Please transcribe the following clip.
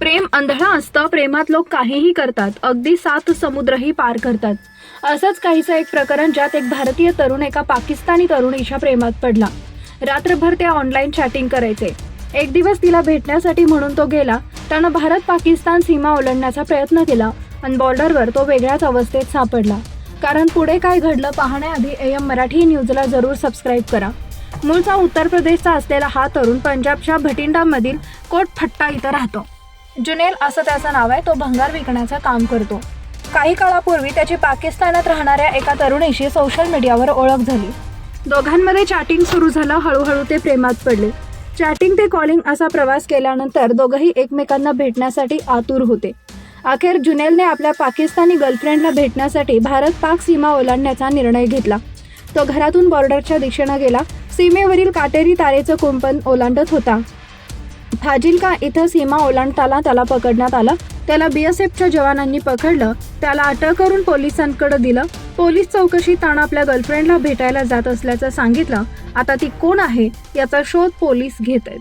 प्रेम अंधळा असतं प्रेमात लोक काहीही करतात अगदी सात समुद्रही पार करतात. असंच काहीचं एक प्रकरण ज्यात एक भारतीय तरुण एका पाकिस्तानी तरुणीच्या प्रेमात पडला. रात्रभर ते ऑनलाईन चॅटिंग करायचे. एक दिवस तिला भेटण्यासाठी म्हणून तो गेला त्यानं भारत पाकिस्तान सीमा ओलांडण्याचा प्रयत्न केला आणि बॉर्डरवर तो वेगळ्याच अवस्थेत सापडला. कारण पुढे काय घडलं पाहण्याआधी एम मराठी न्यूजला जरूर सबस्क्राईब करा. मूळचा उत्तर प्रदेशचा असलेला हा तरुण पंजाबच्या भटिंडामधील कोटफट्टा इथं राहतो. जुनेल असं त्याचं नाव आहे तो भंगार विकण्याचं काम करतो. काही काळापूर्वी त्याची पाकिस्तानात राहणाऱ्या एका तरुणीशी सोशल मीडियावर ओळख झाली. दोघांमध्ये चॅटिंग सुरू झालं हळूहळू ते प्रेमात पडले. चॅटिंग ते कॉलिंग असा प्रवास केल्यानंतर दोघंही एकमेकांना भेटण्यासाठी आतुर होते. अखेर जुनेलने आपल्या पाकिस्तानी गर्लफ्रेंडला भेटण्यासाठी भारत पाक सीमा ओलांडण्याचा निर्णय घेतला. तो घरातून बॉर्डरच्या दिशेनं गेला. सीमेवरील काटेरी तारेचं कुंपण ओलांडत होता. फाजिलका इथं सीमा ओलांडताना त्याला पकडण्यात आलं. त्याला बीएसएफच्या जवानांनी पकडलं. त्याला अटक करून पोलिसांकडे दिलं. पोलीस चौकशी ताण आपल्या गर्लफ्रेंडला भेटायला जात असल्याचं सांगितलं. आता ती कोण आहे याचा शोध पोलीस घेत आहेत.